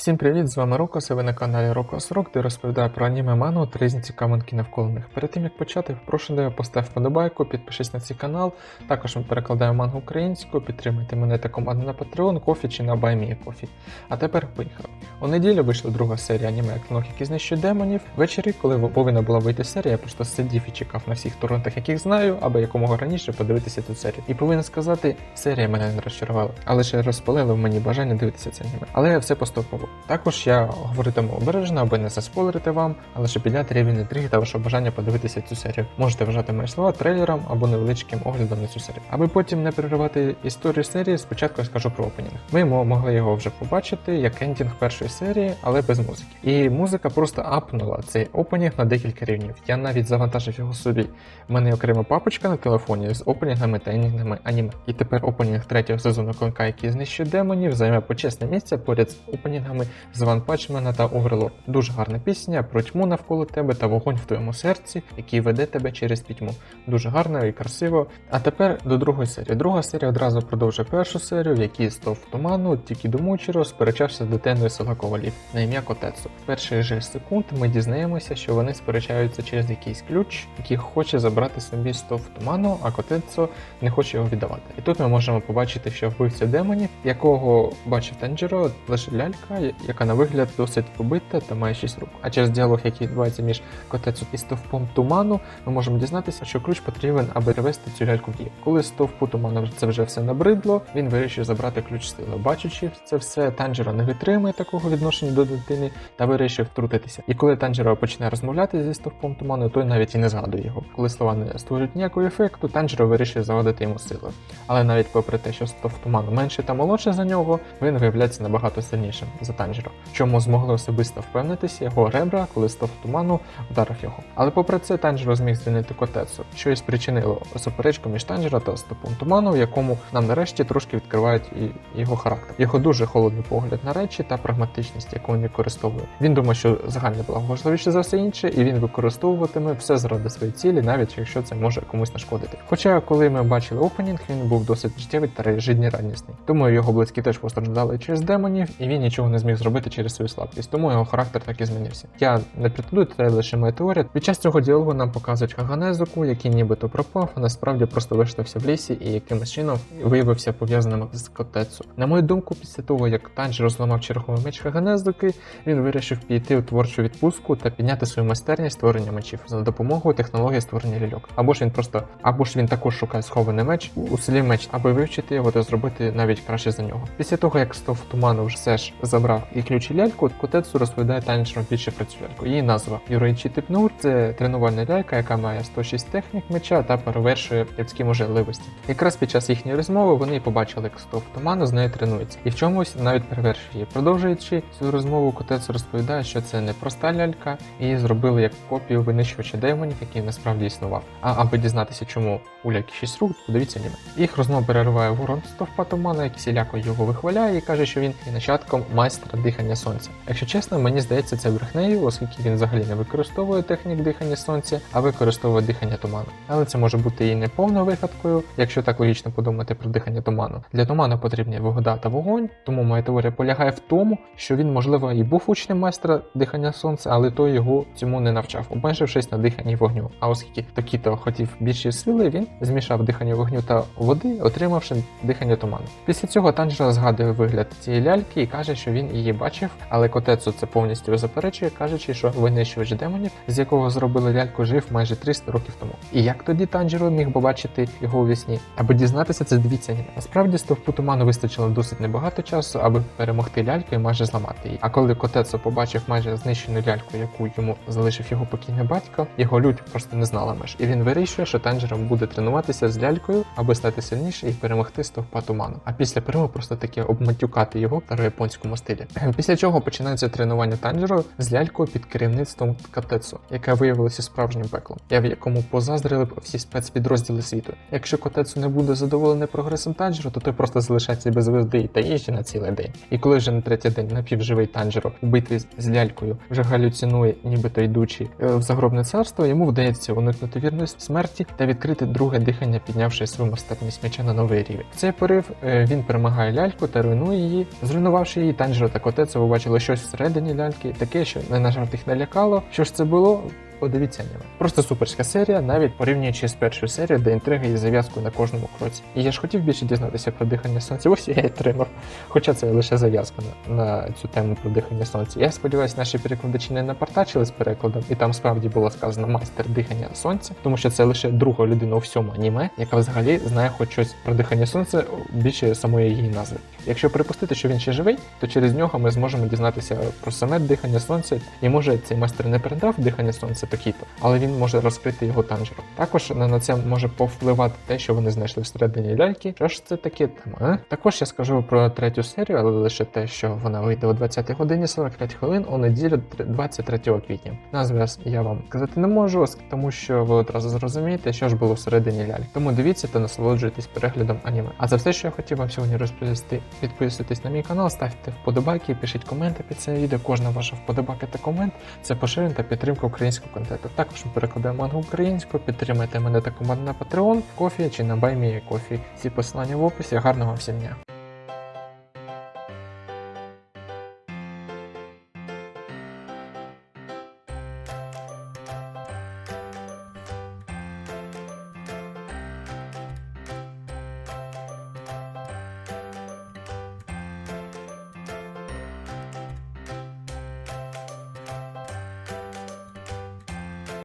Всім привіт, з вами Рокос, і ви на каналі Рокос Рок, де розповідаю про аніме ману та різні цікавинки навколо них. Перед тим як почати, прошу тебе постав вподобайку, підпишись на цей канал. Також ми перекладаємо мангу українською, підтримайте мене та команду на Patreon, Кофі чи на BuyMeACoffee. А тепер поїхали. У неділю вийшла друга серія аніме «Кнох, які знищують демонів. Ввечері, коли повинна була вийти серія, я просто сидів і чекав на всіх торрентах, яких знаю, аби якомога раніше подивитися цю серію. І повинен сказати, серія мене не розчарувала, а лише розпалила в мені бажання дивитися це аніме. Але я все поступово. Також я говоритиму обережно, аби не заспойлерити вам, а лише підняти рівень інтриги та вашого бажання подивитися цю серію. Можете вважати мої слова трейлером або невеличким оглядом на цю серію. Аби потім не переривати історію серії, спочатку я скажу про опенінг. Мо- могли його вже побачити як ендінг першої серії, але без музики. І музика просто апнула цей опенінг на декілька рівнів. Я навіть завантажив його собі. У мене окрема папочка на телефоні з опенінгами та ендінгами аніме. І тепер опенінг третього сезону конка, який знищує демонів, займе почесне місце поряд з опенінгами з Ван Пачмена та Оверлорд. Дуже гарна пісня про тьму навколо тебе та вогонь в твоєму серці, який веде тебе через пітьму. Дуже гарно і красиво. А тепер до другої серії. Друга серія одразу продовжує першу серію, в якій стов туману, тільки до Мучеро сперечався з дитиною села Ковалів на ім'я Котецу. В перших же секунд ми дізнаємося, що вони сперечаються через якийсь ключ, який хоче забрати собі стов туману, а Котецу не хоче його віддавати. І тут ми можемо побачити, що вбивця демонів, якого бачив Танджеро, лише лялька, яка на вигляд досить побита та має 6 рук. А через діалог, який відбувається між Котецу і стовпом туману, ми можемо дізнатися, що ключ потрібен, аби привести цю ляльку в дію. Коли стовпу туману це вже все набридло, він вирішив забрати ключ сили. Бачучи це все, Танджеро не витримує такого відношення до дитини та вирішив втрутитися. І коли Танджеро починає розмовляти зі стовпом туману, той навіть і не згадує його. Коли слова не створюють ніякого ефекту, Танджеро вирішив завадити йому силою. Але навіть попри те, що стов туману менше та молодше за нього, він виявляється набагато сильнішим за Танджеро, в чому змогли особисто впевнитися його ребра, коли стов туману вдарив його. Але попри це Танджеро зміг звільнити Котецу, що і спричинило суперечку між Танджеро та стопом туману, в якому нам нарешті трошки відкривають і його характер. Його дуже холодний погляд на речі та прагматичність, яку він використовує. Він думає, що загальне благо важливіше за все інше, і він використовуватиме все заради своєї цілі, навіть якщо це може комусь нашкодити. Хоча, коли ми бачили опенінг, він був досить життєвий та жизнерадісний. Тому його близькі теж постраждали через демонів, і він нічого не зміг зробити через свою слабкість. Тому його характер так і змінився. Я не претендую, це лише моя теорія. Під час цього діалогу нам показують Хаганезуку, який нібито пропав, а насправді просто виштався в лісі і якимось чином виявився пов'язаним з Котецу. На мою думку, після того як Танжі зламав черговий меч Хаганезуки, він вирішив піти у творчу відпустку та підняти свою майстерність створення мечів за допомогою технології створення ляльок. Або ж він просто, або ж він також шукає схований меч у селі меч, аби вивчити його та зробити навіть краще за нього. Після того, як стов туману вже все ж забрав і ключ і ляльку, Котецу розповідає танчером більше про цю. Її назва Юрейчі Типнур це тренувальна лялька, яка має 106 технік меча та перевершує людські можливості. Якраз під час їхньої розмови вони побачили, як стов туману з нею тренується, і в чомусь навіть перевершує її. Продовжуючи цю розмову, Котецу розповідає, що це не проста лялька, і зробили як копію винищувача демонів, який насправді існував. А аби дізнатися, чому у ляльки 6 рук, подивіться аніме. Їх розмову перериває ворон стовпа туману, який всіляко його вихваляє і каже, що він є нащадком майстра дихання сонця. Якщо чесно, мені здається це брехнею, оскільки він взагалі не використовує технік дихання сонця, а використовує дихання туману. Але це може бути і не повною вигадкою, якщо так логічно подумати про дихання туману. Для туману потрібні вода та вогонь, тому моя теорія полягає в тому, що він, можливо, і був учнем майстра дихання сонця, але той його цьому не навчав, обмежившись на диханні вогню. А оскільки Токіто хотів більші сили, він змішав дихання вогню та води, отримавши дихання туману. Після цього Танжера згадує вигляд цієї ляльки і каже, що він її бачив, але Котецу це повністю заперечує, кажучи, що винищувач демонів, з якого зробили ляльку, жив майже 300 років тому. І як тоді Танжеро міг побачити його у вісні? Аби дізнатися, це дивіться аніме. Насправді стовпу туману вистачило досить небагато часу, аби перемогти ляльку і майже зламати її. А коли Котецу побачив майже знищену ляльку, яку йому залишив його покійний батько, його лють просто не знала меж. І він вирішує, що Танжеро буде тренуватися з лялькою, аби стати сильніше і перемогти стовпа туману. А після перемоги просто таки обматюкати його в старояпонському стилі. Після чого починається тренування Танжеро з лялькою під керівництвом Котецу, яка виявилася справжнім пеклом, я в якому позаздрили б всі спецпідрозділи світу. Якщо Котецу не буде задоволений прогресом Танжеро, то той просто залишається без визди та їжі на цілий день. І коли вже на третій день напівживий Танжеро у битві з лялькою вже галюцинує, нібито йдучи е, в загробне царство, йому вдається уникнути вірної смерті та відкрити друге дихання, піднявши свою майстерність меча на новий рівень. В цей порив е, він перемагає ляльку та руйнує її. Зруйнувавши її, Танжеро та котець бачили щось всередині ляльки, таке, що не на жарт їх налякало. Що ж це було? Подивіться аніме. Просто суперська серія, навіть порівнюючи з першою серією, де інтрига і зав'язкою на кожному кроці. І я ж хотів більше дізнатися про дихання сонця. Ось я і отримав. Хоча це лише зав'язка на, на цю тему про дихання сонця. Я сподіваюся, наші перекладачі не напартачили з перекладом, і там справді було сказано майстер дихання сонця, тому що це лише друга людина у всьому аніме, яка взагалі знає хоч щось про дихання сонця більше самої її назви. Якщо припустити, що він ще живий, то через нього ми зможемо дізнатися про саме дихання сонця. І може цей майстер не передав дихання сонця Токіто, але він може розкрити його танжером. Також на на це може повпливати те, що вони знайшли всередині ляльки. Що ж це таке тема? а? Також я скажу про третю серію, але лише те, що вона вийде о 20 годині 45 хвилин у неділю 23 квітня. Назви я вам казати не можу, тому що ви одразу зрозумієте, що ж було всередині ляльки. Тому дивіться та насолоджуйтесь переглядом аніме. А за все, що я хотів вам сьогодні розповісти, підписуйтесь на мій канал, ставте вподобайки, пишіть коменти під цим відео. Кожна ваша вподобайка та комент це поширення та підтримка українського контенту. Також ми перекладаємо мангу українською, підтримайте мене та команду на Patreon, кофі чи на Баймі кофі. Всі посилання в описі. Гарного всім дня!